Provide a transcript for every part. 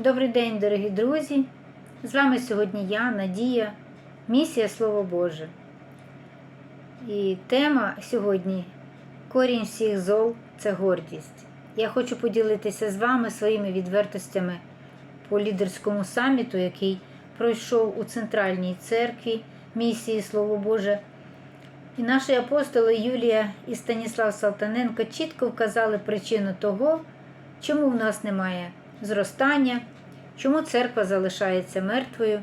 Добрий день, дорогі друзі! З вами сьогодні я, Надія, місія Слово Боже. І тема сьогодні корінь всіх зол це гордість. Я хочу поділитися з вами своїми відвертостями по лідерському саміту, який пройшов у Центральній церкві місії Слово Боже. І наші апостоли Юлія і Станіслав Салтаненко чітко вказали причину того, чому в нас немає зростання, чому церква залишається мертвою.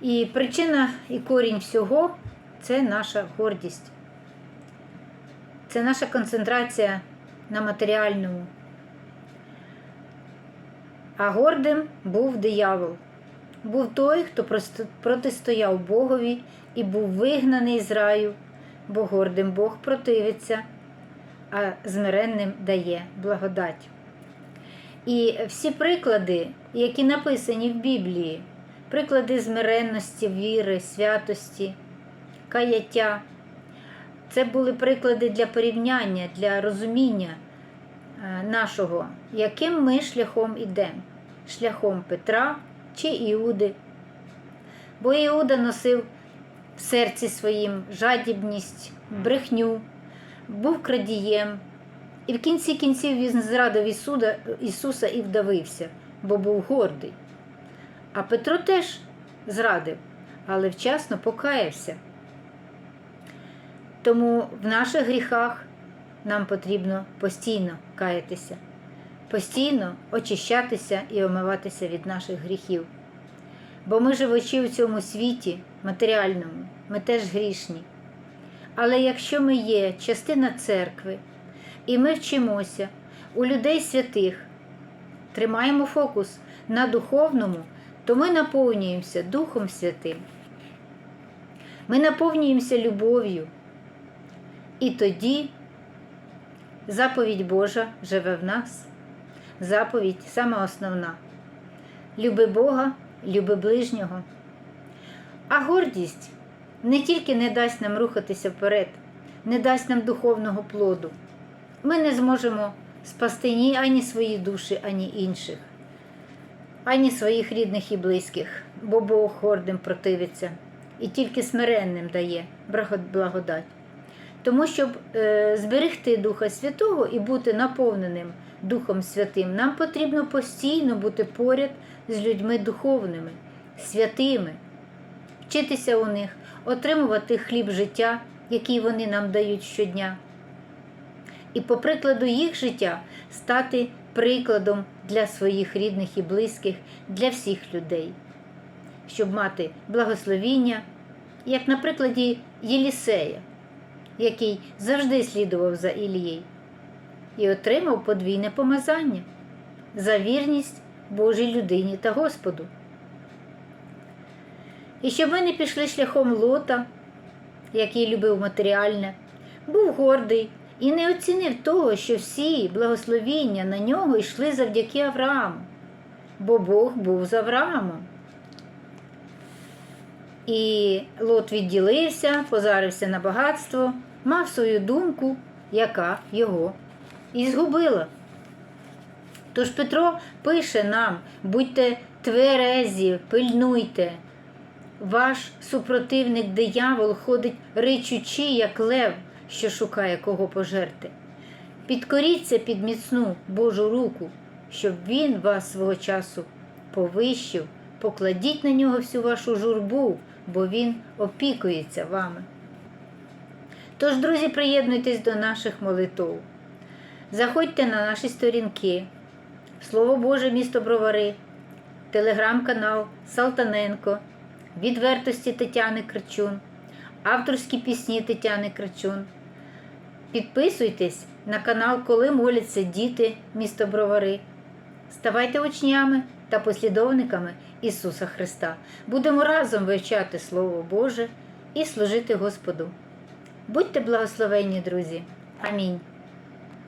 І причина і корінь всього це наша гордість. Це наша концентрація на матеріальному. А гордим був диявол. Був той, хто протистояв Богові і був вигнаний з раю, бо гордим Бог противиться, а змиренним дає благодать. І всі приклади, які написані в Біблії, приклади змиренності, віри, святості, каяття, це були приклади для порівняння, для розуміння нашого, яким ми шляхом ідемо, шляхом Петра чи Іуди. Бо Іуда носив в серці своїм жадібність, брехню, був крадієм. І в кінці кінців він зрадив Ісуда, Ісуса і вдавився, бо був гордий. А Петро теж зрадив, але вчасно покаявся. Тому в наших гріхах нам потрібно постійно каятися, постійно очищатися і омиватися від наших гріхів. Бо ми живучи в цьому світі матеріальному, ми теж грішні. Але якщо ми є частина церкви, і ми вчимося у людей святих, тримаємо фокус на духовному, то ми наповнюємося Духом Святим. Ми наповнюємося любов'ю. І тоді заповідь Божа живе в нас. Заповідь сама основна. Люби Бога, люби ближнього. А гордість не тільки не дасть нам рухатися вперед, не дасть нам духовного плоду. Ми не зможемо спасти ні ані свої душі, ані інших, ані своїх рідних і близьких, бо Бог гордим противиться і тільки смиренним дає благодать. Тому, щоб е, зберегти Духа Святого і бути наповненим Духом Святим, нам потрібно постійно бути поряд з людьми духовними, святими, вчитися у них, отримувати хліб життя, який вони нам дають щодня. І по прикладу їх життя стати прикладом для своїх рідних і близьких, для всіх людей, щоб мати благословіння, як на прикладі Єлісея який завжди слідував за Ілією, і отримав подвійне помазання за вірність Божій людині та Господу. І щоб ми не пішли шляхом лота, який любив матеріальне, був гордий і не оцінив того, що всі благословіння на нього йшли завдяки Аврааму, бо Бог був з Авраамом. І лот відділився, позарився на багатство, мав свою думку, яка його і згубила. Тож Петро пише нам: будьте тверезі, пильнуйте. Ваш супротивник диявол ходить ричучи, як лев, що шукає кого пожерти. Підкоріться під міцну Божу руку, щоб він вас свого часу повищив, покладіть на нього всю вашу журбу, бо він опікується вами. Тож, друзі, приєднуйтесь до наших молитв. Заходьте на наші сторінки, Слово Боже, місто Бровари, телеграм-канал Салтаненко, відвертості Тетяни Кричун, авторські пісні Тетяни Кричун. Підписуйтесь на канал, коли моляться діти місто Бровари. Ставайте учнями та послідовниками Ісуса Христа. Будемо разом вивчати Слово Боже і служити Господу. Будьте благословенні, друзі. Амінь.